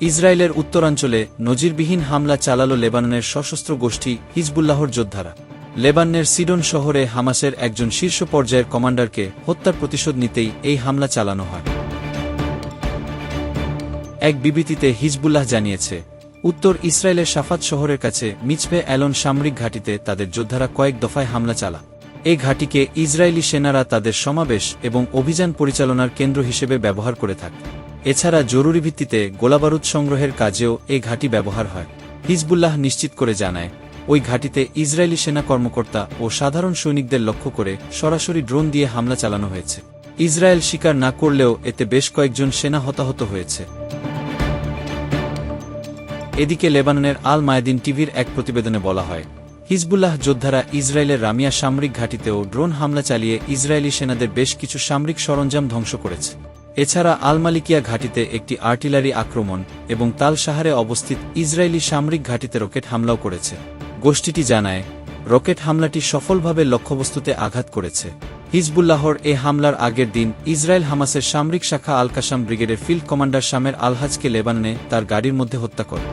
ইসরায়েলের উত্তরাঞ্চলে নজিরবিহীন হামলা চালালো লেবাননের সশস্ত্র গোষ্ঠী হিজবুল্লাহর যোদ্ধারা। লেবাননের সিডন শহরে হামাসের একজন শীর্ষ পর্যায়ের কমান্ডারকে হত্যার প্রতিশোধ নিতেই এই হামলা চালানো হয়। এক বিবৃতিতে হিজবুল্লাহ জানিয়েছে, উত্তর ইসরায়েলের সাফাত শহরের কাছে মিচভে অ্যালন সামরিক ঘাঁটিতে তাদের যোদ্ধারা কয়েক দফায় হামলা চালা। এই ঘাঁটিকে ইসরায়েলি সেনারা তাদের সমাবেশ এবং অভিযান পরিচালনার কেন্দ্র হিসেবে ব্যবহার করে থাকে। এছাড়া জরুরি ভিত্তিতে গোলাবারুদ সংগ্রহের কাজেও এই ঘাঁটি ব্যবহার হয়। হিজবুল্লাহ নিশ্চিত করে জানায়, ওই ঘাঁটিতে ইসরায়েলি সেনা কর্মকর্তা ও সাধারণ সৈনিকদের লক্ষ্য করে সরাসরি ড্রোন দিয়ে হামলা চালানো হয়েছে। ইসরায়েল স্বীকার না করলেও এতে বেশ কয়েকজন সেনা হতাহত হয়েছে। এদিকে লেবাননের আল মায়াদিন টিভির এক প্রতিবেদনে বলা হয়, হিজবুল্লাহ যোদ্ধারা ইসরায়েলের রামিয়া সামরিক ঘাঁটিতেও ড্রোন হামলা চালিয়ে ইসরায়েলি সেনাদের বেশ কিছু সামরিক সরঞ্জাম ধ্বংস করেছে। এছাড়া আলমালিকিয়া ঘাটিতে একটি আর্টিলারি আক্রমণ এবং তাল সাহারে অবস্থিত ইসরায়েলি সামরিক ঘাটিতে রকেট হামলাও করেছে। গোষ্ঠীটি জানায়, রকেট হামলাটি সফলভাবে লক্ষ্যবস্তুতে আঘাত করেছে। হিজবুল্লাহর এ হামলার আগের দিন ইসরায়েল হামাসের সামরিক শাখা আলকাসাম ব্রিগেডের ফিল্ড কমান্ডার শামের আলহাজকে লেবাননে তার গাড়ির মধ্যে হত্যা করে।